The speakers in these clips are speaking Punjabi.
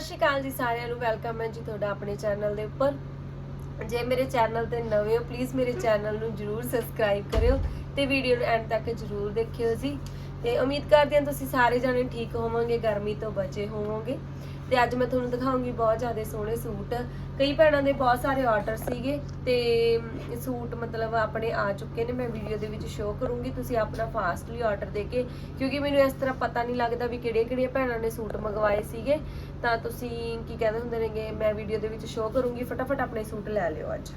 ਸਤਿ ਸ਼੍ਰੀ ਅਕਾਲ ਜੀ ਸਾਰਿਆਂ ਨੂੰ ਵੈਲਕਮ ਹੈ ਜੀ ਤੁਹਾਡਾ ਆਪਣੇ ਚੈਨਲ ਦੇ ਉੱਪਰ। ਜੇ ਮੇਰੇ ਚੈਨਲ ਤੇ ਨਵੇਂ ਹੋ ਪਲੀਜ਼ ਮੇਰੇ ਚੈਨਲ ਨੂੰ ਜਰੂਰ ਸਬਸਕ੍ਰਾਈਬ ਕਰਿਓ ਤੇ ਵੀਡੀਓ ਨੂੰ ਐਂਡ ਤੱਕ ਜਰੂਰ ਦੇਖਿਓ ਜੀ। ਤੇ ਉਮੀਦ ਕਰਦੀ ਹਾਂ ਤੁਸੀਂ ਸਾਰੇ ਜਣੇ ਠੀਕ ਹੋਵੋਗੇ, ਗਰਮੀ ਤੋਂ ਬਚੇ ਹੋਵੋਗੇ। ਤੇ ਅੱਜ ਮੈਂ ਤੁਹਾਨੂੰ ਦਿਖਾਉਂਗੀ ਬਹੁਤ ਜ਼ਿਆਦਾ ਸੋਹਣੇ ਸੂਟ। ਕਈ ਭੈਣਾਂ ਦੇ ਬਹੁਤ ਸਾਰੇ ਆਰਡਰ ਸੀਗੇ ਤੇ ਸੂਟ ਮਤਲਬ ਆਪਣੇ ਆ ਚੁੱਕੇ ਨੇ, ਮੈਂ ਵੀਡੀਓ ਦੇ ਵਿੱਚ ਸ਼ੋਅ ਕਰੂੰਗੀ, ਤੁਸੀਂ ਆਪਣਾ ਫਾਸਟਲੀ ਆਰਡਰ ਦੇ ਕੇ, ਕਿਉਂਕਿ ਮੈਨੂੰ ਇਸ ਤਰ੍ਹਾਂ ਪਤਾ ਨਹੀਂ ਲੱਗਦਾ ਵੀ ਕਿਹੜੀਆਂ ਕਿਹੜੀਆਂ ਭੈਣਾਂ ਨੇ ਸੂਟ ਮੰਗਵਾਏ ਸੀਗੇ। ਤਾਂ ਤੁਸੀਂ ਕੀ ਕਹਿੰਦੇ ਹੁੰਦੇ ਨੇਗੇ, ਮੈਂ ਵੀਡੀਓ ਦੇ ਵਿੱਚ ਸ਼ੋਅ ਕਰੂੰਗੀ, ਫਟਾਫਟ ਆਪਣੇ ਸੂਟ ਲੈ ਲਿਓ ਅੱਜ।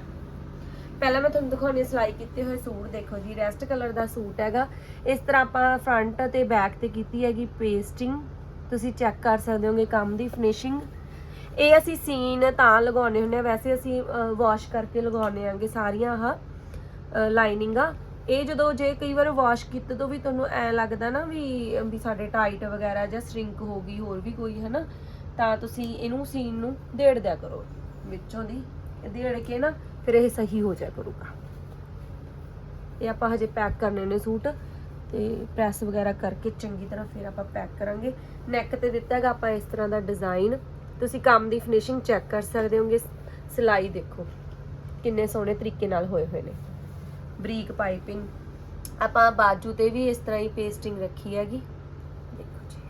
ਪਹਿਲਾਂ ਮੈਂ ਤੁਹਾਨੂੰ ਦਿਖਾਉਣੀ ਹੈ ਸਿਲਾਈ ਕੀਤੇ ਹੋਏ ਸੂਟ, ਦੇਖੋ ਜੀ ਰੈਸਟ ਕਲਰ ਦਾ ਸੂਟ ਹੈਗਾ। ਇਸ ਤਰ੍ਹਾਂ ਆਪਾਂ ਫਰੰਟ ਤੇ ਬੈਕ ਤੇ ਕੀਤੀ ਹੈਗੀ ਪੇਸਟਿੰਗ ਤੁਸੀਂ ਚੈੱਕ ਕਰ ਸਕਦੇ ਹੋਗੇ ਕੰਮ ਦੀ ਫਿਨਿਸ਼ਿੰਗ ਇਹ ਅਸੀਂ ਸੀਨ ਤਾਂ ਲਗਾਉਣੇ ਹੁੰਦੇ ਆ ਵੈਸੇ ਅਸੀਂ ਵਾਸ਼ ਕਰਕੇ ਲਗਾਉਣੇ ਆਂਗੇ ਸਾਰੀਆਂ ਆਹ ਲਾਈਨਿੰਗਾਂ ਇਹ ਜਦੋਂ ਜੇ ਕਈ ਵਾਰ ਵਾਸ਼ ਕੀਤੇ ਤੋਂ ਵੀ ਤੁਹਾਨੂੰ ਐ ਲੱਗਦਾ ਨਾ ਵੀ ਵੀ ਸਾਡੇ ਟਾਈਟ ਵਗੈਰਾ ਜਾਂ ਸ਼ਰਿੰਕ ਹੋ ਗਈ, ਹੋਰ ਵੀ ਕੋਈ ਹੈ ਨਾ ਤਾਂ ਤੁਸੀਂ ਇਹਨੂੰ ਸੀਨ ਨੂੰ ਢੇੜ ਦਿਆ ਕਰੋ ਵਿੱਚੋਂ ਦੀ। ਇਹ ਢੇੜ ਕੇ ਨਾ, ਫਿਰ ਇਹ ਸਹੀ ਹੋ ਜਾਇਆ ਕਰੂਗਾ। ਇਹ ਆਪਾਂ ਹਜੇ ਪੈਕ ਕਰਨੇ ਨੇ ਸੂਟ। ਤੇ ਪ੍ਰੈਸ ਵਗੈਰਾ ਕਰਕੇ ਚੰਗੀ ਤਰ੍ਹਾਂ ਫਿਰ ਆਪਾਂ ਪੈਕ ਕਰਾਂਗੇ। ਨੈਕ ਤੇ ਦਿੱਤਾ ਹੈਗਾ ਆਪਾਂ ਇਸ ਤਰ੍ਹਾਂ ਦਾ ਡਿਜ਼ਾਈਨ ਤੁਸੀਂ ਕੰਮ ਦੀ ਫਿਨਿਸ਼ਿੰਗ ਚੈੱਕ ਕਰ ਸਕਦੇ ਹੋਗੇ। ਸਿਲਾਈ ਦੇਖੋ, ਕਿੰਨੇ ਸੋਹਣੇ ਤਰੀਕੇ ਨਾਲ ਹੋਏ ਹੋਏ ਨੇ। ਬਰੀਕ ਪਾਈਪਿੰਗ। ਆਪਾਂ ਬਾਜੂ ਤੇ ਵੀ ਇਸ ਤਰ੍ਹਾਂ ਹੀ ਪੇਸਟਿੰਗ ਰੱਖੀ ਹੈਗੀ। ਦੇਖੋ ਜੀ।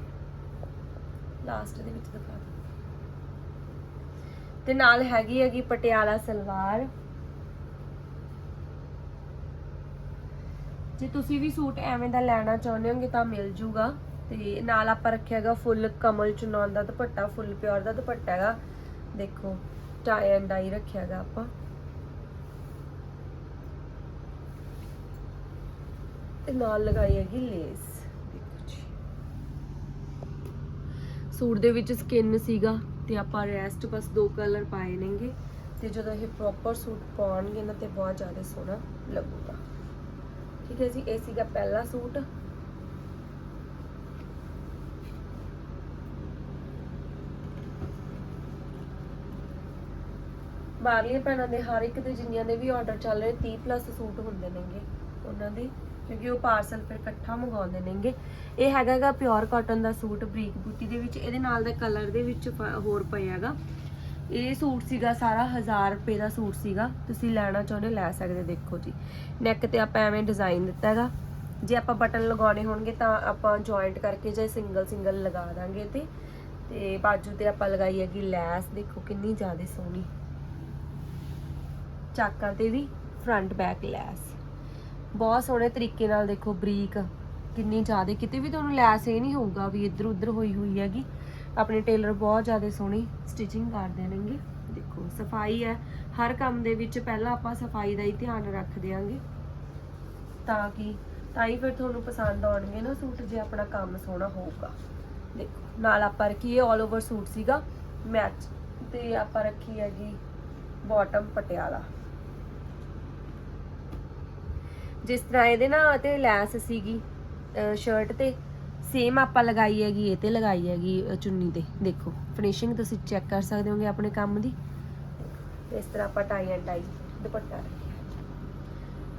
ਲਾਸਟ ਦੇ ਵਿੱਚ ਦਿਖਾ ਤੇ ਨਾਲ ਹੈਗੀ ਹੈਗੀ ਪਟਿਆਲਾ ਸਲਵਾਰ। ਜੇ ਤੁਸੀਂ ਵੀ ਸੂਟ ਐਵੇਂ ਦਾ ਲੈਣਾ ਚਾਹੁੰਦੇ ਹੋਗੇ ਤਾਂ ਮਿਲ ਜੂਗਾ। ਤੇ ਨਾਲ ਆਪਾਂ ਰੱਖਿਆਗਾ ਫੁੱਲ ਕਮਲ ਚੁਨਾਨ ਦਾ ਦੁਪੱਟਾ, ਫੁੱਲ ਪਿਓਰ ਦਾ ਦੁਪੱਟਾ ਹੈਗਾ। ਦੇਖੋ ਟਾਈ ਐਂਡ ਡਾਈ ਰੱਖਿਆਗਾ ਆਪਾਂ। ਤੇ ਨਾਲ ਲਗਾਈ ਹੈਗੀ ਲੇਸ ਦੇਖੋ ਜੀ। ਸੂਟ ਦੇ ਵਿੱਚ ਸਕਿਨ ਸੀਗਾ ਤੇ ਆਪਾਂ ਰੈਸਟ ਬਸ ਦੋ ਕਲਰ ਪਾਏ ਨੇਗੇ। ਤੇ ਜਦੋਂ ਇਹ ਪ੍ਰੋਪਰ ਸੂਟ ਪਾਉਣਗੇ ਨਾ ਤੇ ਬਹੁਤ ਜ਼ਿਆਦਾ ਸੋਹਣਾ ਲੱਗੂਗਾ। ਠੀਕ ਹੈ ਜੀ, ਇਹ ਸੀਗਾ ਪਹਿਲਾ ਸੂਟ। ਬਾਹਰਲੀਆਂ ਭੈਣਾਂ ਦੇ ਹਰ ਇੱਕ ਦੇ ਜਿੰਨੀਆਂ ਦੇ ਵੀ ਆਰਡਰ ਚੱਲ ਰਹੇ 30 ਪਲੱਸ ਸੂਟ ਹੁੰਦੇ ਨੇਗੇ ਉਹਨਾਂ ਦੇ, ਕਿਉਂਕਿ ਉਹ ਪਾਰਸਲ ਫਿਰ ਇਕੱਠਾ ਮੰਗਾਉਂਦੇ ਨੇਗੇ। ਇਹ ਹੈਗਾਗਾ ਪਿਓਰ ਕਾਟਨ ਦਾ ਸੂਟ, ਬਰੀਕ ਬੂਟੀ ਦੇ ਵਿੱਚ, ਇਹਦੇ ਨਾਲ ਦਾ ਕਲਰ ਦੇ ਵਿੱਚ ਹੋਰ ਹੋਰ ਹੈਗਾ। ਇਹ ਸੂਟ ਸੀਗਾ, ਸਾਰਾ 1000 ਰੁਪਏ ਦਾ ਸੂਟ ਸੀਗਾ। ਤੁਸੀਂ ਲੈਣਾ ਚਾਹੁੰਦੇ ਲੈ ਸਕਦੇ ਦੇਖੋ ਜੀ। ਨੈਕ ਤੇ ਆਪਾਂ ਐਵੇਂ ਡਿਜ਼ਾਈਨ ਦਿੱਤਾ ਹੈਗਾ। ਜੇ ਆਪਾਂ ਬਟਨ ਲਗਾਉਣੇ ਹੋਣਗੇ ਤਾਂ ਆਪਾਂ ਜੁਆਇੰਟ ਕਰਕੇ ਜਾਂ ਸਿੰਗਲ ਸਿੰਗਲ ਲਗਾ ਦਾਂਗੇ ਤੇ ਤੇ ਬਾਜੂ ਤੇ ਆਪਾਂ ਲਗਾਈ ਹੈਗੀ ਲੈਸ, ਦੇਖੋ ਕਿੰਨੀ ਜ਼ਿਆਦਾ ਸੋਹਣੀ। ਚਾਕਾਂ ਤੇ ਵੀ ਫਰੰਟ ਬੈਕ ਲੈਸ। ਬਹੁਤ ਸੋਹਣੇ ਤਰੀਕੇ ਨਾਲ ਦੇਖੋ ਬਰੀਕ, ਕਿੰਨੀ ਜ਼ਿਆਦਾ। ਕਿਤੇ ਵੀ ਤੁਹਾਨੂੰ ਲੈਸ ਇਹ ਨਹੀਂ ਹੋਊਗਾ ਵੀ ਇੱਧਰ ਉੱਧਰ ਹੋਈ ਹੋਈ ਹੈਗੀ। ਆਪਣੇ ਟੇਲਰ ਬਹੁਤ ਜ਼ਿਆਦਾ ਸੋਹਣੀ ਸਟਿਚਿੰਗ ਕਰਦੇ ਨੇਗੇ। ਦੇਖੋ, ਸਫ਼ਾਈ ਹੈ। ਹਰ ਕੰਮ ਦੇ ਵਿੱਚ ਪਹਿਲਾਂ ਆਪਾਂ ਸਫ਼ਾਈ ਦਾ ਹੀ ਧਿਆਨ ਰੱਖਦੇ ਆਂਗੇ ਤਾਂ ਕਿ, ਤਾਂ ਹੀ ਫਿਰ ਤੁਹਾਨੂੰ ਪਸੰਦ ਆਉਣਗੇ ਨਾ ਸੂਟ, ਜੇ ਆਪਣਾ ਕੰਮ ਸੋਹਣਾ ਹੋਊਗਾ। ਦੇਖੋ, ਨਾਲ ਆਪਾਂ ਰੱਖੀਏ ਇਹ 올 ਓਵਰ ਸੂਟ ਸੀਗਾ ਮੈਚ ਤੇ ਆਪਾਂ ਰੱਖੀ ਹੈਗੀ ਬਾਟਮ ਪਟਿਆਲਾ। ਜਿਸ ਤਰ੍ਹਾਂ ਇਹਦੇ ਨਾ ਤੇ ਲੈਸ ਸੀਗੀ ਸ਼ਰਟ ਤੇ। ਸੇਮ ਆਪਾਂ ਲਗਾਈ ਹੈਗੀ, ਇਹ ਤੇ ਲਗਾਈ ਹੈਗੀ ਚੁੰਨੀ ਤੇ। ਦੇਖੋ ਫਿਨਿਸ਼ਿੰਗ ਤੁਸੀਂ ਚੈੱਕ ਕਰ ਸਕਦੇ ਹੋਗੇ ਆਪਣੇ ਕੰਮ ਦੀ। ਇਸ ਤਰ੍ਹਾਂ ਆਪਾਂ ਟਾਈ ਐਂਡ ਡਾਈ ਦੁਪੱਟਾ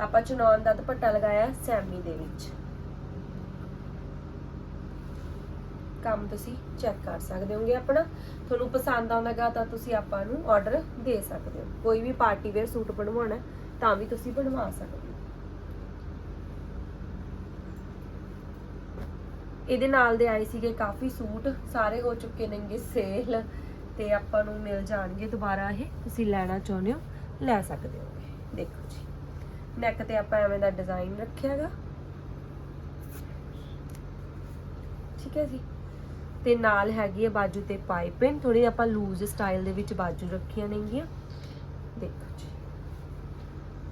ਆਪਾਂ ਚੁਨੌਨ ਦਾ ਦੁਪੱਟਾ ਲਗਾਇਆ ਸੈਮੀ ਦੇ ਵਿੱਚ। ਕੰਮ ਤੁਸੀਂ ਚੈੱਕ ਕਰ ਸਕਦੇ ਹੋਗੇ ਆਪਣਾ। ਤੁਹਾਨੂੰ ਪਸੰਦ ਆਉਂਦਾਗਾ ਤਾਂ ਤੁਸੀਂ ਆਪਾਂ ਨੂੰ ਆਰਡਰ ਦੇ ਸਕਦੇ ਹੋ। ਕੋਈ ਵੀ ਪਾਰਟੀ ਵੇਅਰ ਸੂਟ ਬਣਵਾਉਣਾ ਤਾਂ ਵੀ ਤੁਸੀਂ ਬਣਵਾ ਸਕਦੇ ਹੋ ਇਹਦੇ ਨਾਲ ਦੇ ਆਏ ਸੀਗੇ ਕਾਫੀ ਸੂਟ, ਸਾਰੇ ਹੋ ਚੁੱਕੇ ਨੇਗੇ ਸੇਲ ਤੇ ਆਪਾਂ ਨੂੰ ਮਿਲ ਜਾਣਗੇ ਦੁਬਾਰਾ ਇਹ, ਤੁਸੀਂ ਲੈਣਾ ਚਾਹੁੰਦੇ ਹੋ, ਲੈ ਸਕਦੇ ਹੋ। ਦੇਖੋ ਜੀ ਨੈਕ ਤੇ ਆਪਾਂ ਐਵੇਂ ਦਾ ਡਿਜ਼ਾਈਨ ਰੱਖਿਆਗਾ। ਠੀਕ ਹੈ ਜੀ, ਤੇ ਨਾਲ ਹੈਗੀ ਹੈ ਬਾਜੂ ਤੇ ਪਾਈਪਿੰਗ ਥੋੜੀ ਆਪਾਂ ਲੂਜ਼ ਸਟਾਈਲ ਦੇ ਵਿੱਚ ਬਾਜੂ ਰੱਖੀਆਂ ਨੇਗੀਆਂ। ਦੇਖੋ ਜੀ,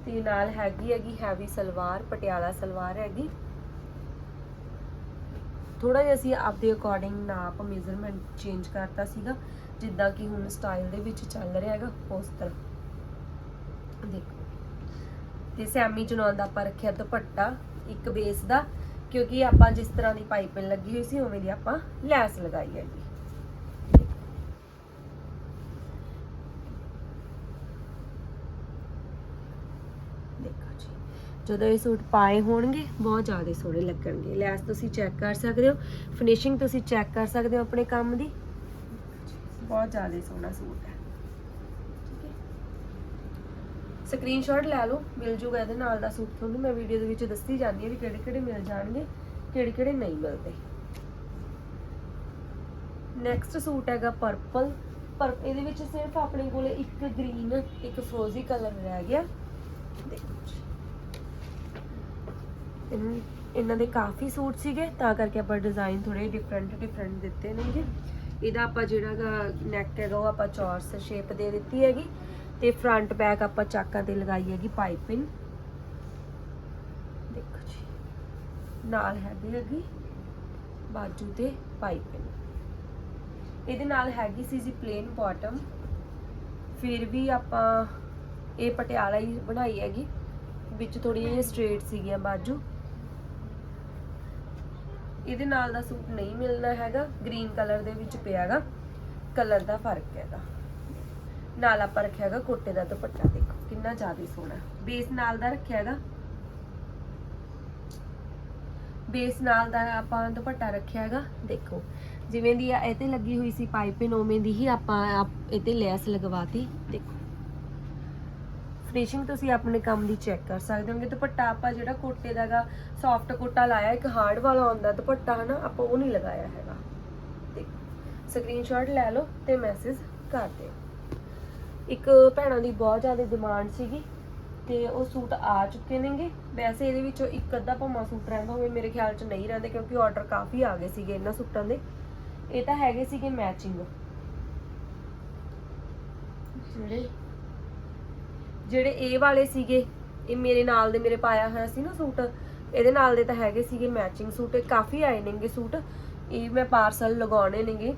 ਤੇ ਨਾਲ ਹੈਗੀ ਹੈਗੀ ਹੈਵੀ ਸਲਵਾਰ, ਪਟਿਆਲਾ ਸਲਵਾਰ ਹੈਗੀ। ਥੋੜਾ ਜਿਹਾ ਅਸੀਂ ਆਪਦੇ ਅਕੋਰਡਿੰਗ ਨਾਪ ਮੇਜ਼ਰਮੈਂਟ ਚੇਂਜ ਕਰਤਾ ਸੀਗਾ, ਜਿੱਦਾਂ ਕਿ ਹੁਣ ਸਟਾਈਲ ਦੇ ਵਿੱਚ ਚੱਲ ਰਿਹਾ ਹੈਗਾ ਉਸ ਤਰ੍ਹਾਂ ਦੇਖੋ। ਤੇ ਸੈਮੀ ਚੁਣਾਉਣ ਦਾ ਆਪਾਂ ਰੱਖਿਆ ਦੁਪੱਟਾ, ਇੱਕ ਬੇਸ ਦਾ, ਕਿਉਂਕਿ ਆਪਾਂ ਜਿਸ ਤਰ੍ਹਾਂ ਦੀ ਪਾਈਪਿੰਗ ਲੱਗੀ ਹੋਈ ਸੀ, ਉਵੇਂ ਦੀ ਆਪਾਂ ਲੈਸ ਲਗਾਈ ਹੈਗੀ ਦੇਖੋ ਜੀ ਜਦੋਂ ਇਹ ਸੂਟ ਪਾਏ ਹੋਣਗੇ, ਬਹੁਤ ਜ਼ਿਆਦਾ ਸੋਹਣੇ ਲੱਗਣਗੇ। ਲੈਸ ਤੁਸੀਂ ਚੈੱਕ ਕਰ ਸਕਦੇ ਹੋ ਫਿਨਿਸ਼ਿੰਗ ਤੁਸੀਂ ਚੈੱਕ ਕਰ ਸਕਦੇ ਹੋ ਆਪਣੇ ਕੰਮ ਦੀ। ਬਹੁਤ ਜ਼ਿਆਦਾ ਸੋਹਣਾ ਸੂਟ ਹੈ। ਠੀਕ ਹੈ। ਸਕਰੀਨਸ਼ਾਟ ਲੈ ਲਓ, ਮਿਲ ਜੂਗਾ ਇਹਦੇ ਨਾਲ ਦਾ ਸੂਟ ਤੁਹਾਨੂੰ। ਮੈਂ ਵੀਡੀਓ ਦੇ ਵਿੱਚ ਦੱਸੀ ਜਾਂਦੀ ਹਾਂ ਵੀ ਕਿਹੜੇ ਕਿਹੜੇ ਮਿਲ ਜਾਣਗੇ, ਕਿਹੜੇ ਕਿਹੜੇ ਨਹੀਂ ਮਿਲਦੇ। ਨੈਕਸਟ ਸੂਟ ਹੈਗਾ ਪਰਪਲ ਪਰ ਇਹਦੇ ਵਿੱਚ ਸਿਰਫ ਆਪਣੇ ਕੋਲੇ ਇੱਕ ਗ੍ਰੀਨ ਇੱਕ ਫਰੋਜ਼ੀ ਕਲਰ ਰਹਿ ਗਿਆ। ਦੇਖੋ ਜੀ ਇਹਨਾਂ ਦੇ ਕਾਫੀ ਸੂਟ ਸੀਗੇ, ਤਾਂ ਕਰਕੇ ਆਪਾਂ ਡਿਜ਼ਾਈਨ ਥੋੜੇ ਡਿਫਰੈਂਟ ਡਿਫਰੈਂਟ ਦਿੱਤੇ ਨੇਗੇ। ਇਹਦਾ ਆਪਾਂ ਜਿਹੜਾ ਨੈਕ ਹੈਗਾ, ਉਹ ਆਪਾਂ ਚੌਰਸ ਸ਼ੇਪ ਦੇ ਦਿੱਤੀ ਹੈਗੀ। ਤੇ ਫਰੰਟ ਬੈਕ ਆਪਾਂ ਚਾਕਾਂ ਤੇ ਲਗਾਈ ਹੈਗੀ ਪਾਈਪਿੰਗ ਦੇਖੋ ਜੀ, ਨਾਲ ਹੈਗੀ ਹੈਗੀ ਬਾਜੂ ਤੇ ਪਾਈਪਿੰਗ ਇਹਦੇ ਨਾਲ ਹੈਗੀ ਸੀ ਜੀ ਪਲੇਨ ਬਾਟਮ ਫਿਰ ਵੀ ਆਪਾਂ ਇਹ ਪਟਿਆਲਾ ਹੀ ਬਣਾਈ ਹੈਗੀ, ਵਿੱਚ ਥੋੜੀ ਜਿਹੀ ਸਟ੍ਰੇਟ ਸੀਗੀਆਂ ਬਾਜੂ। ਇਹਦੇ ਨਾਲ ਦਾ ਸੂਟ ਨਹੀਂ ਮਿਲਣਾ ਹੈਗਾ ਗ੍ਰੀਨ ਕਲਰ ਦੇ ਵਿੱਚ ਪਿਆ ਕਲਰ ਦਾ ਫ਼ਰਕ ਹੈਗਾ। ਨਾਲ ਆਪਾਂ ਰੱਖਿਆ ਹੈਗਾ ਕੋਟੇ ਦਾ ਦੁਪੱਟਾ, ਦੇਖੋ ਕਿੰਨਾ ਜ਼ਿਆਦਾ ਸੋਹਣਾ। ਬੇਸ ਨਾਲ ਦਾ ਰੱਖਿਆ ਹੈਗਾ। ਬੇਸ ਨਾਲ ਦਾ ਆਪਾਂ ਦੁਪੱਟਾ ਰੱਖਿਆ ਹੈਗਾ, ਦੇਖੋ। ਜਿਵੇਂ ਦੀ ਇਹ ਤੇ ਲੱਗੀ ਹੋਈ ਸੀ ਪਾਈਪਿੰਗ ਉਵੇਂ ਦੀ ਹੀ ਆਪਾਂ ਇਹ ਤੇ ਲੈਸ ਲਗਵਾਤੀ ਦੇਖੋ। ਫਿਨਿਸ਼ਿੰਗ ਤੁਸੀਂ ਆਪਣੇ ਕੰਮ ਦੀ ਚੈੱਕ ਕਰ ਸਕਦੇ ਹੋਗੇ। ਦੁਪੱਟਾ ਆਪਾਂ ਜਿਹੜਾ ਕੋਟੇ ਦਾਗਾ ਸੌਫਟ ਕੋਟਾ ਲਾਇਆ, ਇੱਕ ਹਾਰਡ ਵਾਲਾ ਆਉਂਦਾ ਦੁਪੱਟਾ, ਹਨਾ? ਆਪਾਂ ਉਹ ਨਹੀਂ ਲਗਾਇਆ ਹੈਗਾ। ਦੇਖੋ ਸਕਰੀਨਸ਼ਾਟ ਲੈ ਲਓ ਤੇ ਮੈਸੇਜ ਕਰ ਦਿਓ। ਇੱਕ ਭੈਣਾਂ ਦੀ ਬਹੁਤ ਜ਼ਿਆਦਾ ਡਿਮਾਂਡ ਸੀਗੀ ਤੇ ਉਹ ਸੂਟ ਆ ਚੁੱਕੇ ਨੇਗੇ। ਵੈਸੇ ਇਹਦੇ ਵਿੱਚੋਂ ਇੱਕ ਅੱਧਾ ਭਾਵੇਂ ਸੂਟ ਰਹਿੰਦਾ ਹੋਵੇ, ਮੇਰੇ ਖਿਆਲ 'ਚ ਨਹੀਂ ਰਹਿੰਦੇ ਕਿਉਂਕਿ ਆਰਡਰ ਕਾਫੀ ਆ ਗਏ ਸੀਗੇ ਇਹਨਾਂ ਸੂਟਾਂ ਦੇ। ਇਹ ਤਾਂ ਹੈਗੇ ਸੀਗੇ ਮੈਚਿੰਗ ਜਿਹੜੇ ਜਿਹੜੇ ਇਹ ਵਾਲੇ ਸੀਗੇ, ਇਹ ਮੇਰੇ ਨਾਲ ਦੇ ਮੇਰੇ ਪਾਇਆ ਹੋਇਆ ਸੀ ਨਾ ਸੂਟ, ਇਹਦੇ ਨਾਲ ਦੇ ਤਾਂ ਹੈਗੇ ਸੀਗੇ ਮੈਚਿੰਗ ਸੂਟ, ਇਹ ਕਾਫੀ ਆਏ ਨੇਗੇ ਸੂਟ, ਇਹ ਮੈਂ ਪਾਰਸਲ ਲਗਾਉਣੇ ਨੇਗੇ।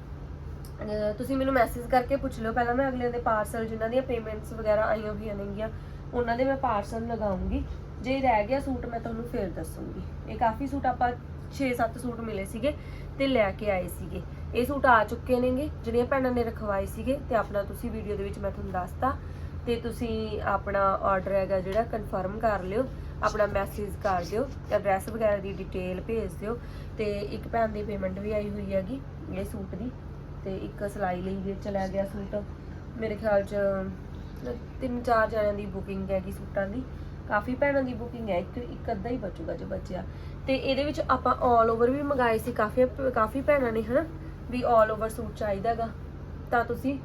ਤੁਸੀਂ ਮੈਨੂੰ ਮੈਸੇਜ ਕਰਕੇ ਪੁੱਛ ਲਿਓ, ਪਹਿਲਾਂ ਮੈਂ ਅਗਲੇ ਦੇ ਪਾਰਸਲ ਜਿਨ੍ਹਾਂ ਦੀਆਂ ਪੇਮੈਂਟਸ ਵਗੈਰਾ ਆਈਆਂ ਹੋਈਆਂ ਨੇਗੀਆਂ, ਉਹਨਾਂ ਦੇ ਮੈਂ ਪਾਰਸਲ ਲਗਾਉਂਗੀ। ਜੇ ਰਹਿ ਗਿਆ ਸੂਟ, ਮੈਂ ਤੁਹਾਨੂੰ ਫੇਰ ਦੱਸੂਗੀ। ਇਹ ਕਾਫੀ ਸੂਟ ਆਪਾਂ 6-7 ਸੂਟ ਮਿਲੇ ਸੀਗੇ ਤੇ ਲੈ ਕੇ ਆਏ ਸੀਗੇ। ਇਹ ਸੂਟ ਆ ਚੁੱਕੇ ਨੇਗੇ, ਜਿਹੜੀਆਂ ਭੈਣਾਂ ਨੇ ਰਖਵਾਏ ਸੀਗੇ, ਤੇ ਆਪਣਾ ਤੁਸੀਂ ਵੀਡੀਓ ਦੇ ਵਿੱਚ ਮੈਂ ਤੁਹਾਨੂੰ ਦੱਸਤਾ। ਤੇ ਤੁਸੀਂ ਆਪਣਾ ਆਰਡਰ ਹੈਗਾ ਜਿਹੜਾ ਕਨਫਰਮ ਕਰ ਲਿਓ, ਆਪਣਾ ਮੈਸੇਜ ਕਰ ਦਿਓ ਐਡਰੈਸ ਵਗੈਰਾ ਦੀ ਡਿਟੇਲ ਭੇਜ ਦਿਓ ਤੇ ਇੱਕ ਭੈਣ ਦੀ ਪੇਮੈਂਟ ਵੀ ਆਈ ਹੋਈ ਹੈਗੀ, ਇਹ ਸੂਟ ਦੀ ਤੇ ਇੱਕ ਸਿਲਾਈ ਲਈ ਵੀ ਚਲਾ ਗਿਆ ਸੂਟ। ਮੇਰੇ ਖਿਆਲ ਚ ਤਿੰਨ ਚਾਰ ਜਣਿਆਂ ਦੀ ਬੁਕਿੰਗ ਹੈਗੀ ਸੂਟਾਂ ਦੀ, ਕਾਫੀ ਭੈਣਾਂ ਦੀ ਬੁਕਿੰਗ ਹੈ, ਇੱਕ ਇੱਕ ਅੱਧਾ ਹੀ ਬਚੂਗਾ ਜੋ ਬਚਿਆ। ਤੇ ਇਹਦੇ ਵਿੱਚ ਆਪਾਂ 올 ਓਵਰ ਵੀ ਮੰਗਾਏ ਸੀ, ਕਾਫੀ ਕਾਫੀ ਭੈਣਾਂ ਨੇ ਹਨਾ, ਵੀ 올 ਓਵਰ ਸੂਟ ਚਾਹੀਦਾਗਾ ਤਾਂ ਤੁਸੀਂ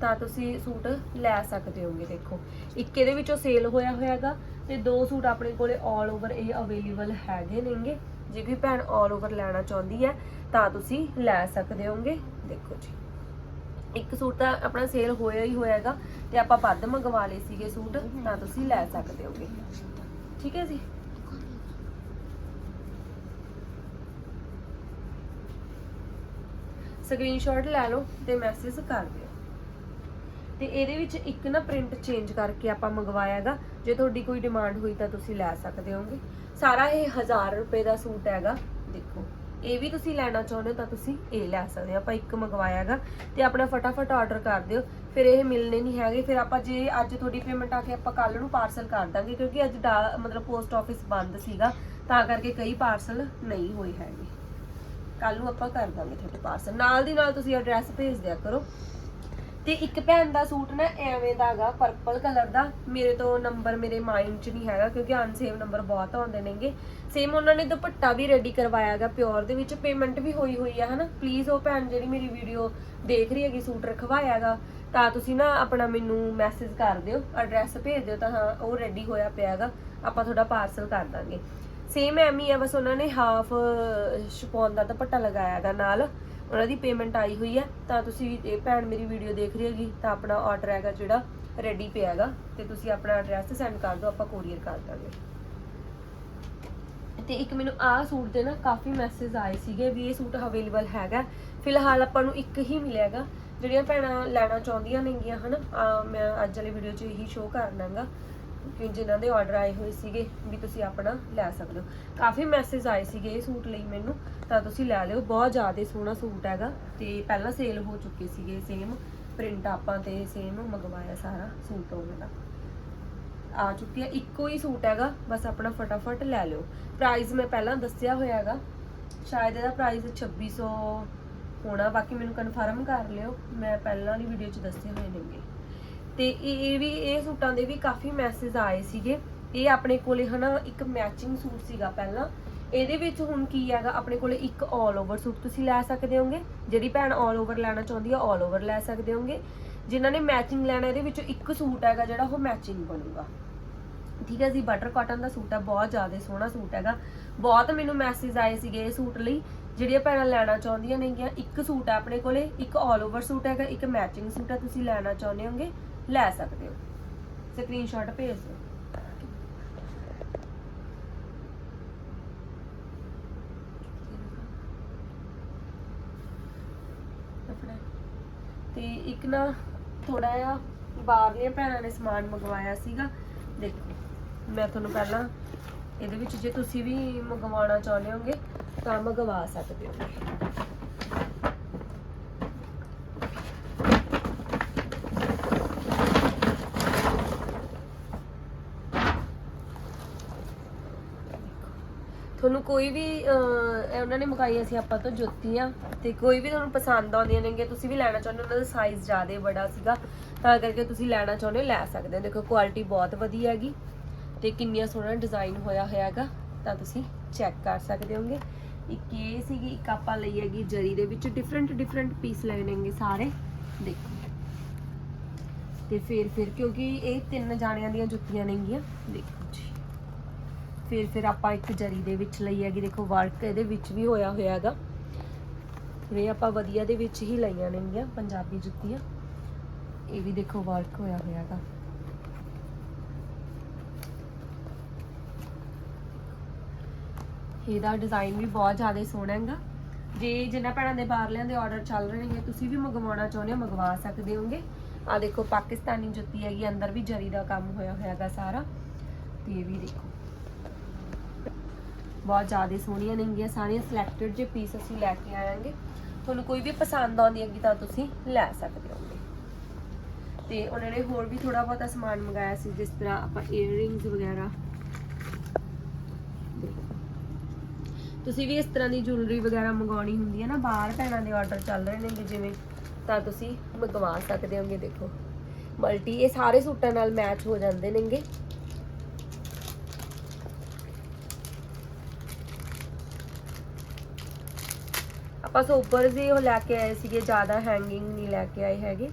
ਤਾਂ ਤੁਸੀਂ ਸੂਟ ਲੈ ਸਕਦੇ ਹੋਗੇ, ਦੇਖੋ। ਇੱਕ ਇਹਦੇ ਵਿੱਚੋਂ ਸੇਲ ਹੋਇਆ ਹੋਇਆਗਾ ਤੇ ਦੋ ਸੂਟ ਆਪਣੇ ਕੋਲੇ 올 ਓਵਰ ਇਹ ਅਵੇਲੇਬਲ ਹੈਗੇ ਨੇਗੇ। ਜੇ ਕੋਈ ਭੈਣ 올 ਓਵਰ ਲੈਣਾ ਚਾਹੁੰਦੀ ਹੈ, ਤਾਂ ਤੁਸੀਂ ਲੈ ਸਕਦੇ ਹੋਗੇ। ਦੇਖੋ ਜੀ। ਇੱਕ ਸੂਟ ਤਾਂ ਆਪਣਾ ਸੇਲ ਹੋਇਆ ਹੀ ਹੋਇਆਗਾ ਤੇ ਆਪਾਂ ਵੱਧ ਮੰਗਵਾ ਲਏ ਸੀਗੇ ਸੂਟ, ਤਾਂ ਤੁਸੀਂ ਲੈ ਸਕਦੇ ਹੋਗੇ। ਠੀਕ ਹੈ ਜੀ? ਸਕਰੀਨਸ਼ਾਟ ਲੈ ਲਓ ਤੇ ਮੈਸੇਜ ਕਰ ਦਿਓ। ਤੇ ਇਹਦੇ ਵਿੱਚ ਇੱਕ ਨਾ ਪ੍ਰਿੰਟ ਚੇਂਜ ਕਰਕੇ ਆਪਾਂ ਮੰਗਵਾਇਆਗਾ। ਜੇ ਤੁਹਾਡੀ ਕੋਈ ਡਿਮਾਂਡ ਹੋਈ ਤਾਂ ਤੁਸੀਂ ਲੈ ਸਕਦੇ ਹੋਗੇ। ਸਾਰਾ ਇਹ 1000 ਰੁਪਏ ਦਾ ਸੂਟ ਹੈਗਾ। ਦੇਖੋ, ਇਹ ਵੀ ਤੁਸੀਂ ਲੈਣਾ ਚਾਹੁੰਦੇ ਹੋ ਤਾਂ ਤੁਸੀਂ ਇਹ ਲੈ ਸਕਦੇ ਹੋ। ਆਪਾਂ ਇੱਕ ਮੰਗਵਾਇਆਗਾ ਤੇ ਆਪਣਾ ਫਟਾਫਟ ਆਰਡਰ ਕਰ ਦਿਓ। ਫਿਰ ਇਹ ਮਿਲਨੇ ਨਹੀਂ ਹੈਗੇ। ਫਿਰ ਆਪਾਂ ਜੇ ਅੱਜ ਤੁਹਾਡੀ ਪੇਮੈਂਟ ਆ ਕੇ ਆਪਾਂ ਕੱਲ ਨੂੰ ਪਾਰਸਲ ਕਰ ਦਾਂਗੇ, ਕਿਉਂਕਿ ਅੱਜ ਡਾ- ਮਤਲਬ ਪੋਸਟ ਆਫਿਸ ਬੰਦ ਸੀਗਾ, ਤਾਂ ਕਰਕੇ ਕਈ ਪਾਰਸਲ ਨਹੀਂ ਹੋਏ ਹੈਗੇ। ਕੱਲ ਨੂੰ ਆਪਾਂ ਕਰ ਦਾਂਗੇ ਤੁਹਾਡੇ ਪਾਰਸਲ ਨਾਲ ਦੀ ਨਾਲ ਤੁਸੀਂ ਐਡਰੈਸ ਭੇਜ ਦਿਆ ਕਰੋ। ਤੇ ਇੱਕ ਭੈਣ ਦਾ ਸੂਟ ਨਾ ਐਵੇਂ ਦਾਗਾ ਪਰਪਲ ਕਲਰ ਦਾ। ਮੇਰੇ ਤੋਂ ਨੰਬਰ ਮੇਰੇ ਮਾਈਂਡ 'ਚ ਨਹੀਂ ਹੈਗਾ, ਕਿਉਂਕਿ ਅਨਸੇਵ ਨੰਬਰ ਬਹੁਤ ਆਉਂਦੇ ਨੇਗੇ। ਸੇਮ ਉਹਨਾਂ ਨੇ ਦੁਪੱਟਾ ਵੀ ਰੈਡੀ ਕਰਵਾਇਆਗਾ ਪਿਓਰ ਦੇ ਵਿੱਚ ਪੇਮੈਂਟ ਵੀ ਹੋਈ ਹੋਈ ਆ, ਹਨਾ? ਪਲੀਜ਼ ਉਹ ਭੈਣ ਜਿਹੜੀ ਮੇਰੀ ਵੀਡੀਓ ਦੇਖ ਰਹੀ ਹੈਗੀ, ਸੂਟ ਰਖਵਾਇਆਗਾ ਤਾਂ ਤੁਸੀਂ ਨਾ ਆਪਣਾ ਮੈਨੂੰ ਮੈਸੇਜ ਕਰ ਦਿਓ ਐਡਰੈਸ ਭੇਜ ਦਿਓ, ਤਾਂ ਹਾਂ, ਉਹ ਰੈਡੀ ਹੋਇਆ ਪਿਆਗਾ ਆਪਾਂ ਤੁਹਾਡਾ ਪਾਰਸਲ ਕਰ ਦਾਂਗੇ। ਸੇਮ ਐਵੇਂ ਹੀ ਆ, ਬਸ ਉਹਨਾਂ ਨੇ ਹਾਫ ਸ਼ਪੌਨ ਦਾ ਦੁਪੱਟਾ ਲਗਾਇਆਗਾ ਨਾਲ। ਉਹਨਾਂ ਦੀ ਪੇਮੈਂਟ ਆਈ ਹੋਈ ਹੈ, ਤਾਂ ਤੁਸੀਂ ਇਹ ਭੈਣ ਮੇਰੀ ਵੀਡੀਓ ਦੇਖ ਰਹੀ ਹੈਗੀ, ਤਾਂ ਆਪਣਾ ਆਰਡਰ ਹੈਗਾ ਜਿਹੜਾ ਰੈਡੀ ਪਿਆ ਹੈਗਾ, ਤੇ ਤੁਸੀਂ ਆਪਣਾ ਐਡਰੈਸ ਸੈਂਡ ਕਰ ਦਿਓ, ਆਪਾਂ ਕੋਰੀਅਰ ਕਰ ਦਾਂਗੇ। ਤੇ ਇੱਕ ਮੈਨੂੰ ਆਹ ਸੂਟ ਦੇ ਨਾ ਕਾਫੀ ਮੈਸੇਜ ਆਏ ਸੀਗੇ ਵੀ ਇਹ ਸੂਟ ਅਵੇਲੇਬਲ ਹੈਗਾ। ਫਿਲਹਾਲ ਆਪਾਂ ਨੂੰ ਇੱਕ ਹੀ ਮਿਲਿਆ ਮਿਲਿਆਗਾ ਜਿਹੜੀਆਂ ਭੈਣਾਂ ਲੈਣਾ ਚਾਹੁੰਦੀਆਂ ਨੇਗੀਆਂ, ਹਨਾ, ਆਹ ਮੈਂ ਅੱਜ ਵਾਲੀ ਵੀਡੀਓ 'ਚ ਇਹੀ ਸ਼ੋਅ ਕਰਨਾਗਾ ਕਿ ਜਿਨ੍ਹਾਂ ਦੇ ਆਰਡਰ ਆਏ ਹੋਏ ਸੀਗੇ ਵੀ ਤੁਸੀਂ ਆਪਣਾ ਲੈ ਸਕਦੇ ਹੋ। ਕਾਫੀ ਮੈਸੇਜ ਆਏ ਸੀਗੇ ਇਹ ਸੂਟ ਲਈ ਮੈਨੂੰ, ਤਾਂ ਤੁਸੀਂ ਲੈ ਲਿਓ। ਬਹੁਤ ਜ਼ਿਆਦਾ ਸੋਹਣਾ ਸੂਟ ਹੈਗਾ ਤੇ ਪਹਿਲਾਂ ਸੇਲ ਹੋ ਚੁੱਕੇ ਸੀਗੇ ਸੇਮ ਪ੍ਰਿੰਟ ਆਪਾਂ ਤੇ ਸੇਮ ਮੰਗਵਾਇਆ ਸਾਰਾ ਸੂਟ ਉਹਨਾਂ ਦਾ। ਆ ਚੁੱਕੀ ਹੈ ਇੱਕੋ ਹੀ ਸੂਟ ਹੈਗਾ, ਬਸ ਆਪਣਾ ਫਟਾਫਟ ਲੈ ਲਿਓ। ਪ੍ਰਾਈਸ ਮੈਂ ਪਹਿਲਾਂ ਦੱਸਿਆ ਹੋਇਆ ਹੈਗਾ, ਸ਼ਾਇਦ ਇਹਦਾ ਪ੍ਰਾਈਸ 2600 ਹੋਣਾ, ਬਾਕੀ ਮੈਨੂੰ ਕਨਫਰਮ ਕਰ ਲਿਓ, ਮੈਂ ਪਹਿਲਾਂ ਵਾਲੀ ਵੀਡੀਓ 'ਚ ਦੱਸੇ ਹੋਏ ਨੇਗੇ। ਤੇ ਇਹ ਇਹ ਵੀ ਇਹ ਸੂਟਾਂ ਦੇ ਵੀ ਕਾਫੀ ਮੈਸੇਜ ਆਏ ਸੀਗੇ ਇਹ ਆਪਣੇ ਕੋਲੇ ਹਨਾ ਇੱਕ ਮੈਚਿੰਗ ਸੂਟ ਸੀਗਾ ਪਹਿਲਾਂ ਇਹਦੇ ਵਿੱਚ ਹੁਣ ਕੀ ਹੈਗਾ ਆਪਣੇ ਕੋਲੇ ਇੱਕ 올 ਓਵਰ ਸੂਟ ਤੁਸੀਂ ਲੈ ਸਕਦੇ ਹੋਗੇ ਜਿਹੜੀ ਭੈਣ 올 ਓਵਰ ਲੈਣਾ ਚਾਹੁੰਦੀ ਆ 올 ਓਵਰ ਲੈ ਸਕਦੇ ਹੋਗੇ ਜਿਨ੍ਹਾਂ ਨੇ ਮੈਚਿੰਗ ਲੈਣਾ ਇਹਦੇ ਵਿੱਚੋਂ ਇੱਕ ਸੂਟ ਹੈਗਾ ਜਿਹੜਾ ਉਹ ਮੈਚਿੰਗ ਬਣੂਗਾ ਠੀਕ ਹੈ ਜੀ ਬਟਰ ਕਾਟਨ ਦਾ ਸੂਟ ਹੈ ਬਹੁਤ ਜ਼ਿਆਦਾ ਸੋਹਣਾ ਸੂਟ ਹੈਗਾ ਬਹੁਤ ਮੈਨੂੰ ਮੈਸੇਜ ਆਏ ਸੀਗੇ ਇਹ ਸੂਟ ਲਈ ਜਿਹੜੀਆਂ ਭੈਣਾਂ ਲੈਣਾ ਚਾਹੁੰਦੀਆਂ ਨੇਗੀਆਂ ਇੱਕ ਸੂਟ ਹੈ ਆਪਣੇ ਕੋਲੇ ਇੱਕ 올 ਓਵਰ ਸੂਟ ਹੈਗਾ ਇੱਕ ਮੈਚਿੰਗ ਸੂਟ ਹੈ ਤੁਸੀਂ ਲੈਣਾ ਚਾਹੁੰਦੇ ਹੋਗੇ ਲੈ ਸਕਦੇ ਹੋ। ਸਕਰੀਨਸ਼ਾਟ ਭੇਜ ਦਿਓ। ਆਪਣਾ। ਤੇ ਇੱਕ ਨਾ ਥੋੜਾ ਜਿਹਾ ਬਾਹਰਲੀਆਂ ਭੈਣਾਂ ਨੇ ਸਮਾਨ ਮੰਗਵਾਇਆ ਸੀਗਾ। ਦੇਖੋ, ਮੈਂ ਤੁਹਾਨੂੰ ਪਹਿਲਾਂ ਇਹਦੇ ਵਿੱਚ ਜੇ ਤੁਸੀਂ ਵੀ ਮੰਗਵਾਉਣਾ ਚਾਹੁੰਦੇ ਹੋਗੇ ਤਾਂ ਮੰਗਵਾ ਸਕਦੇ ਹੋ ਤੁਹਾਨੂੰ ਕੋਈ ਵੀ ਅਹ, ਉਹਨਾਂ ਨੇ ਮੰਗਾਈਆਂ ਸੀ ਆਪਾਂ ਤੋਂ ਜੁੱਤੀਆਂ ਤੇ ਕੋਈ ਵੀ ਤੁਹਾਨੂੰ ਪਸੰਦ ਆਉਂਦੀਆਂ ਨੇਗੇ ਤੁਸੀਂ ਵੀ ਲੈਣਾ ਚਾਹੁੰਦੇ ਹੋ ਉਹਨਾਂ ਦਾ ਸਾਈਜ਼ ਜ਼ਿਆਦਾ ਬੜਾ ਸੀਗਾ ਤਾਂ ਕਰਕੇ ਤੁਸੀਂ ਲੈਣਾ ਚਾਹੁੰਦੇ ਹੋ ਲੈ ਸਕਦੇ ਹੋ। ਦੇਖੋ ਕੁਆਲਿਟੀ ਬਹੁਤ ਵਧੀਆ ਹੈਗੀ ਤੇ ਕਿੰਨੀਆਂ ਸੋਹਣਾ ਡਿਜ਼ਾਈਨ ਹੋਇਆ ਹੋਇਆ ਹੈਗਾ ਤਾਂ ਤੁਸੀਂ ਚੈੱਕ ਕਰ ਸਕਦੇ ਹੋਗੇ। ਇੱਕ ਇਹ ਸੀਗੀ ਇੱਕ ਆਪਾਂ ਲਈ ਹੈਗੀ ਜਰੀ ਦੇ ਵਿੱਚ ਡਿਫਰੈਂਟ ਡਿਫਰੈਂਟ ਪੀਸ ਲਏ ਨੇਗੇ ਸਾਰੇ ਦੇਖੋ। ਤੇ ਫਿਰ ਫਿਰ ਕਿਉਂਕਿ ਇਹ ਤਿੰਨ ਜਾਣਿਆਂ ਦੀਆਂ ਜੁੱਤੀਆਂ ਨੇਗੀਆਂ ਦੇਖੋ। ਫਿਰ ਫਿਰ ਆਪਾਂ ਇੱਕ ਜਰੀ ਦੇ ਵਿੱਚ ਲਈ ਹੈਗੀ, ਦੇਖੋ ਵਰਕ ਇਹਦੇ ਵਿੱਚ ਵੀ ਹੋਇਆ ਹੋਇਆ ਹੈਗਾ। ਇਹ ਆਪਾਂ ਵਧੀਆ ਦੇ ਵਿੱਚ ਹੀ ਲਈਆਂ ਨੇਗੀਆਂ ਪੰਜਾਬੀ ਜੁੱਤੀਆਂ। ਇਹ ਵੀ ਦੇਖੋ ਵਰਕ ਹੋਇਆ ਹੋਇਆ ਹੈਗਾ। ਇਹਦਾ ਡਿਜ਼ਾਈਨ ਵੀ ਬਹੁਤ ਜ਼ਿਆਦਾ ਸੋਹਣਾ ਹੈਗਾ। ਜੇ ਜਿੰਨਾ ਭੈਣਾਂ ਦੇ ਬਾਹਰਲਿਆਂ ਦੇ ਆਰਡਰ ਚੱਲ ਰਹੇ ਨੇ, ਤੁਸੀਂ ਵੀ ਮੰਗਵਾਉਣਾ ਚਾਹੁੰਦੇ ਹੋ, ਮੰਗਵਾ ਸਕਦੇ ਹੋਗੇ। ਆ ਦੇਖੋ ਪਾਕਿਸਤਾਨੀ ਜੁੱਤੀ ਹੈਗੀ, ਅੰਦਰ ਵੀ ਜਰੀ ਦਾ ਕੰਮ ਹੋਇਆ ਹੋਇਆ ਹੈਗਾ ਸਾਰਾ। ਤੇ ਇਹ ਵੀ ਦੇਖੋ। ਬਹੁਤ ਜ਼ਿਆਦਾ ਸੋਹਣੀਆਂ ਨੇਗੀਆਂ ਸਾਰੀਆਂ ਸਿਲੈਕਟਡ ਜੇ ਪੀਸ ਅਸੀਂ ਲੈ ਕੇ ਆਵਾਂਗੇ। ਤੁਹਾਨੂੰ ਕੋਈ ਵੀ ਪਸੰਦ ਆਉਂਦੀ ਹੈਗੀ ਤਾਂ ਤੁਸੀਂ ਲੈ ਸਕਦੇ ਹੋਗੇ। ਤੇ ਉਹਨਾਂ ਨੇ ਹੋਰ ਵੀ ਥੋੜਾ ਬਹੁਤਾ ਸਮਾਨ ਮੰਗਾਇਆ ਸੀ, ਜਿਸ ਤਰ੍ਹਾਂ ਆਪਾਂ 이어ਰਿੰਗਸ ਵਗੈਰਾ। ਤੁਸੀਂ ਵੀ ਇਸ ਤਰ੍ਹਾਂ ਦੀ ਜੁਐਲਰੀ ਵਗੈਰਾ ਮੰਗਾਉਣੀ ਹੁੰਦੀ ਹੈ ਨਾ, ਬਾਹਰ ਭੈਣਾਂ ਦੇ ਆਰਡਰ ਚੱਲ ਰਹੇ ਨੇਗੇ ਜਿਵੇਂ, ਤਾਂ ਤੁਸੀਂ ਮੰਗਵਾ ਸਕਦੇ ਹੋਗੇ, ਦੇਖੋ। ਮਲਟੀ ਇਹ ਸਾਰੇ ਸੂਟਾਂ ਨਾਲ ਮੈਚ ਹੋ ਜਾਂਦੇ ਨੇਗੇ। ਆਪਾਂ ਸੋਪਰ ਜੀ ਉਹ ਲੈ ਕੇ ਆਏ ਸੀਗੇ, ਜ਼ਿਆਦਾ ਹੈਂਗਿੰਗ ਨਹੀਂ ਲੈ ਕੇ ਆਏ ਹੈਗੇ।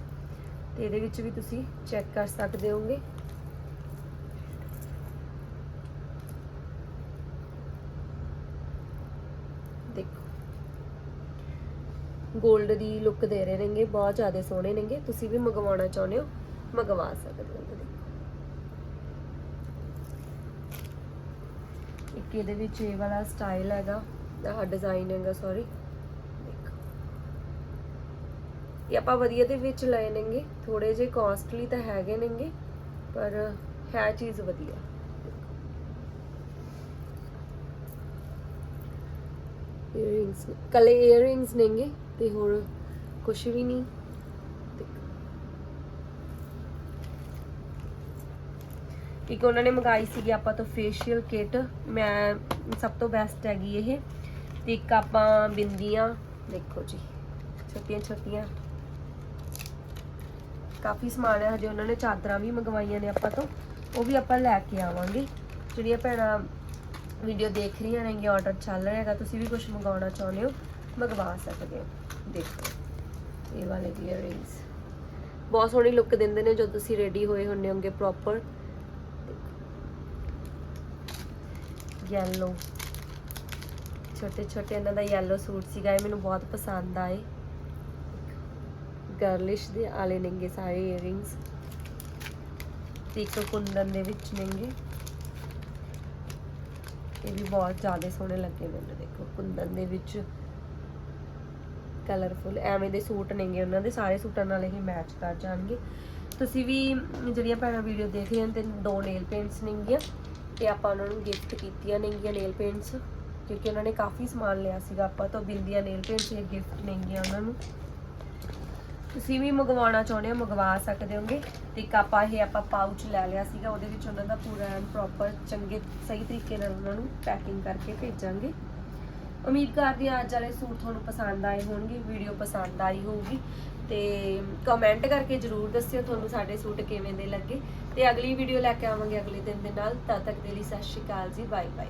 ਤੇ ਇਹਦੇ ਵਿੱਚ ਵੀ ਤੁਸੀਂ ਚੈੱਕ ਕਰ ਸਕਦੇ ਹੋਗੇ ਦੇਖੋ। 골ਡ ਦੀ ਲੁੱਕ ਦੇ ਰਹੇ ਨੇਗੇ, ਬਹੁਤ ਜ਼ਿਆਦਾ ਸੋਹਣੇ ਨੇਗੇ। ਤੁਸੀਂ ਵੀ ਮੰਗਵਾਉਣਾ ਚਾਹੁੰਦੇ ਹੋ, ਮੰਗਵਾ ਸਕਦੇ ਹੋ। ਇੱਕ ਇਹਦੇ ਵਿੱਚ ਇਹ ਵਾਲਾ ਸਟਾਈਲ ਹੈਗਾ, ਆਹ ਡਿਜ਼ਾਈਨ ਹੈਗਾ ਸੌਰੀ ਇਹ ਆਪਾਂ ਵਧੀਆ ਦੇ ਵਿੱਚ ਲਏ ਨੇਗੇ ਥੋੜੇ ਜਿਹੇ ਕਾਸਟਲੀ ਤਾਂ ਹੈਗੇ ਨੇਗੇ, ਪਰ ਹੈ ਚੀਜ਼ ਵਧੀਆ। ਇਅਰਿੰਗਸ ਕੱਲੇ ਇਅਰਿੰਗਸ ਨੇਗੇ ਤੇ ਹੋਰ ਕੁਝ ਵੀ ਨਹੀਂ। ਇੱਕ ਉਹਨਾਂ ਨੇ ਮੰਗਾਈ ਸੀਗੀ ਆਪਾਂ ਤੋਂ ਫੇਸ਼ੀਅਲ ਕਿਟ ਮੈਂ, ਸਭ ਤੋਂ ਬੈਸਟ ਹੈਗੀ ਇਹ। ਤੇ ਇੱਕ ਆਪਾਂ ਬਿੰਦੀਆਂ, ਦੇਖੋ ਜੀ ਛੋਟੀਆਂ ਛੋਟੀਆਂ ਕਾਫੀ ਸਮਾਨ ਹੈ, ਹਜੇ ਉਹਨਾਂ ਨੇ ਚਾਦਰਾਂ ਵੀ ਮੰਗਵਾਈਆਂ ਨੇ ਆਪਾਂ ਤੋਂ, ਉਹ ਵੀ ਆਪਾਂ ਲੈ ਕੇ ਆਵਾਂਗੇ। ਜਿਹੜੀਆਂ ਭੈਣਾਂ ਵੀਡੀਓ ਦੇਖ ਰਹੀਆਂ ਨੇਗੀਆਂ ਆਰਡਰ ਚੱਲ ਰਿਹਾ ਹੈਗਾ, ਤੁਸੀਂ ਵੀ ਕੁਝ ਮੰਗਵਾਉਣਾ ਚਾਹੁੰਦੇ ਹੋ, ਮੰਗਵਾ ਸਕਦੇ ਹੋ। ਦੇਖੋ, ਇਹ ਵਾਲੇ ਇਅਰਿੰਗਸ ਬਹੁਤ ਸੋਹਣੀ ਲੁੱਕ ਦਿੰਦੇ ਨੇ, ਜਦੋਂ ਤੁਸੀਂ ਰੈਡੀ ਹੋਏ ਹੁੰਦੇ ਹੋਗੇ ਪ੍ਰੋਪਰ ਯੈਲੋ ਛੋਟੇ ਛੋਟੇ ਇਹਨਾਂ ਦਾ ਯੈਲੋ ਸੂਟ ਸੀਗਾ, ਇਹ ਮੈਨੂੰ ਬਹੁਤ ਪਸੰਦ ਆਏ। ਗਰਲਿਸ਼ ਦੇ ਆਲੇ ਨੇਗੇ ਸਾਰੇ 이어ਰਿੰਗਸ ਤੇ ਇੱਕ ਕੁੰਦਨ ਦੇ ਵਿੱਚ ਨੇਗੇ। ਇਹ ਵੀ ਬਹੁਤ ਜ਼ਿਆਦਾ ਸੋਹਣੇ ਲੱਗੇ ਮੈਨੂੰ, ਦੇਖੋ ਕੁੰਦਨ ਦੇ ਵਿੱਚ ਕਲਰਫੁਲ ਐਵੇਂ ਦੇ ਸੂਟ ਨੇਗੇ ਉਹਨਾਂ ਦੇ, ਸਾਰੇ ਸੂਟਾਂ ਨਾਲ ਇਹ ਮੈਚ ਕਰ ਜਾਣਗੇ। ਤੁਸੀਂ ਵੀ ਜਿਹੜੀਆਂ ਭੈਣਾਂ ਵੀਡੀਓ ਦੇਖ ਰਹੀਆਂ ਤੇ ਦੋ ਨੇਲ ਪੇਂਟਸ ਨੇਗੀਆਂ, ਤੇ ਆਪਾਂ ਉਹਨਾਂ ਨੂੰ ਗਿਫਟ ਕੀਤੀਆਂ ਨੇਗੀਆਂ ਨੇਲ ਪੇਂਟਸ ਕਿਉਂਕਿ ਉਹਨਾਂ ਨੇ ਕਾਫੀ ਸਮਾਨ ਲਿਆ ਸੀਗਾ ਆਪਾਂ ਤੋਂ, ਬਿੰਦੀਆਂ ਨੇਲ ਪੇਂਟਸ ਇਹ ਗਿਫਟ ਨੇਗੀਆਂ ਉਹਨਾਂ ਨੂੰ। ਤੁਸੀਂ ਵੀ ਮੰਗਵਾਉਣਾ ਚਾਹੁੰਦੇ ਹੋ, ਮੰਗਵਾ ਸਕਦੇ ਹੋਗੇ। ਤੇ ਇੱਕ ਆਪਾਂ ਇਹ ਆਪਾਂ ਪਾਊਚ ਲੈ ਲਿਆ ਸੀਗਾ, ਉਹਦੇ ਵਿੱਚ ਉਹਨਾਂ ਦਾ ਪੂਰਾ ਪ੍ਰੋਪਰ ਚੰਗੇ, ਸਹੀ ਤਰੀਕੇ ਨਾਲ ਉਹਨਾਂ ਨੂੰ ਪੈਕਿੰਗ ਕਰਕੇ ਭੇਜਾਂਗੇ। ਉਮੀਦ ਕਰਦੀ ਹਾਂ ਅੱਜ ਵਾਲੇ ਸੂਟ ਤੁਹਾਨੂੰ ਪਸੰਦ ਆਏ ਹੋਣਗੇ ਵੀਡੀਓ ਪਸੰਦ ਆਈ ਹੋਊਗੀ। ਤੇ ਕਮੈਂਟ ਕਰਕੇ ਜਰੂਰ ਦੱਸਿਓ ਤੁਹਾਨੂੰ ਸਾਡੇ ਸੂਟ ਕਿਵੇਂ ਦੇ ਲੱਗੇ। ਤੇ ਅਗਲੀ ਵੀਡੀਓ ਲੈ ਕੇ ਆਵਾਂਗੇ ਅਗਲੇ ਦਿਨ ਦੇ ਨਾਲ। ਤਦ ਤੱਕ ਦੇ ਲਈ ਸਤਿ ਸ਼੍ਰੀ ਅਕਾਲ ਜੀ ਬਾਏ ਬਾਏ